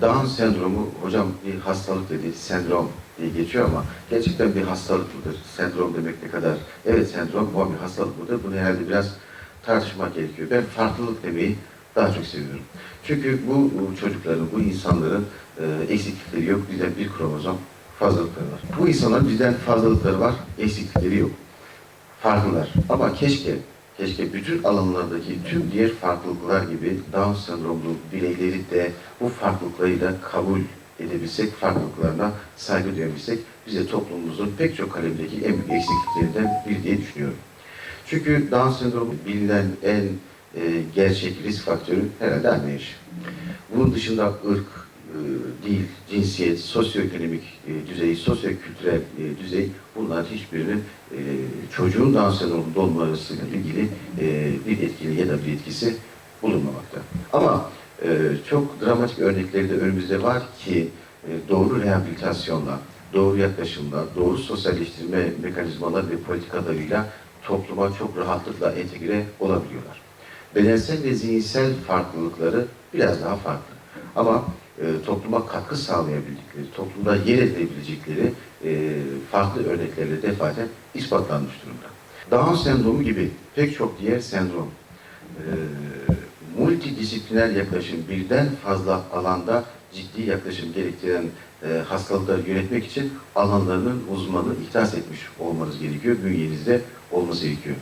Down sendromu hocam bir hastalık dedi, sendrom diye geçiyor ama gerçekten bir hastalık mıdır? Sendrom demek ne kadar? Evet sendrom ama bir hastalık mıdır? Bunu herhalde biraz tartışmak gerekiyor. Ben farklılık demeyi daha çok seviyorum. Çünkü bu çocukların, bu insanların e, eksiklikleri yok. Bizden bir kromozom fazlalıkları var. Bu insanların bizden fazlalıkları var, eksiklikleri yok. Farklılar. Ama keşke keşke bütün alanlardaki tüm diğer farklılıklar gibi Down sendromlu bireyleri de farklılıklarıyla kabul edebilsek, farklılıklarına saygı duyabilsek, bize toplumumuzun pek çok kalemdeki en büyük eksikliklerinden biri diye düşünüyorum. Çünkü Down sendromu bilinen en e, gerçek risk faktörü herhalde anne. Bunun dışında ırk e, değil, cinsiyet, sosyoekonomik e, düzey, sosyokültürel e, düzey bunların hiçbirinin e, çocuğun Down sendromunda olmasıyla ilgili e, bir etkili ya da bir etkisi bulunmamakta. Ama çok dramatik örnekleri de önümüzde var ki e, doğru rehabilitasyonla, doğru yaklaşımla, doğru sosyalleştirme mekanizmaları ve politikalarıyla topluma çok rahatlıkla entegre olabiliyorlar. Bedensel ve zihinsel farklılıkları biraz daha farklı. Ama e, topluma katkı sağlayabildikleri, toplumda yer edilebilecekleri e, farklı örneklerle defaten ispatlanmış durumda. Down sendromu gibi pek çok diğer sendrom, e, multidisipliner yaklaşım, birden fazla alanda ciddi yaklaşım gerektiren e, hastalıkları yönetmek için alanlarının uzmanı ihtas etmiş olmanız gerekiyor, bünyenizde olması gerekiyor.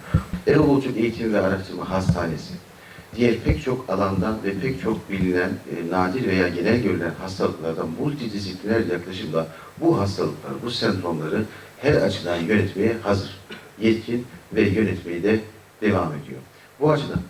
Erol Eğitim ve Araştırma Hastanesi, diğer pek çok alandan ve pek çok bilinen, e, nadir veya genel görülen hastalıklardan multidisipliner yaklaşımla bu hastalıkları, bu sendromları her açıdan yönetmeye hazır, yetkin ve yönetmeye de devam ediyor. Bu açıdan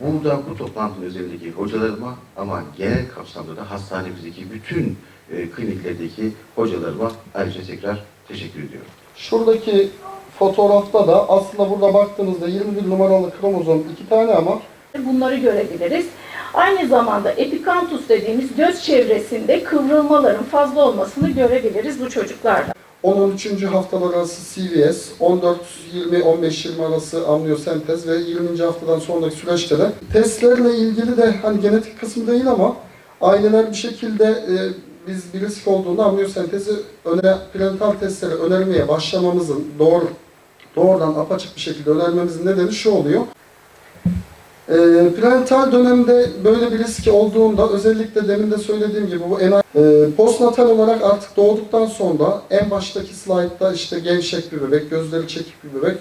burada bu toplantının üzerindeki hocalarıma ama genel kapsamda da hastanemizdeki bütün e, kliniklerdeki hocalarıma ayrıca tekrar teşekkür ediyorum. Şuradaki fotoğrafta da aslında burada baktığınızda 21 numaralı kromozom iki tane ama Bunları görebiliriz. Aynı zamanda epikantus dediğimiz göz çevresinde kıvrılmaların fazla olmasını görebiliriz bu çocuklarda. 10-13. haftalar arası CVS, 14-20-15-20 arası amniyosentez ve 20. haftadan sonraki süreçte de testlerle ilgili de hani genetik kısmı değil ama aileler bir şekilde e, biz bir risk olduğunda amniyosentezi öne, prenatal testlere önermeye başlamamızın doğru doğrudan apaçık bir şekilde önermemizin nedeni şu oluyor. E, prenatal dönemde böyle bir risk olduğunda özellikle demin de söylediğim gibi bu en e, postnatal olarak artık doğduktan sonra en baştaki slaytta işte gevşek bir bebek, gözleri çekik bir bebek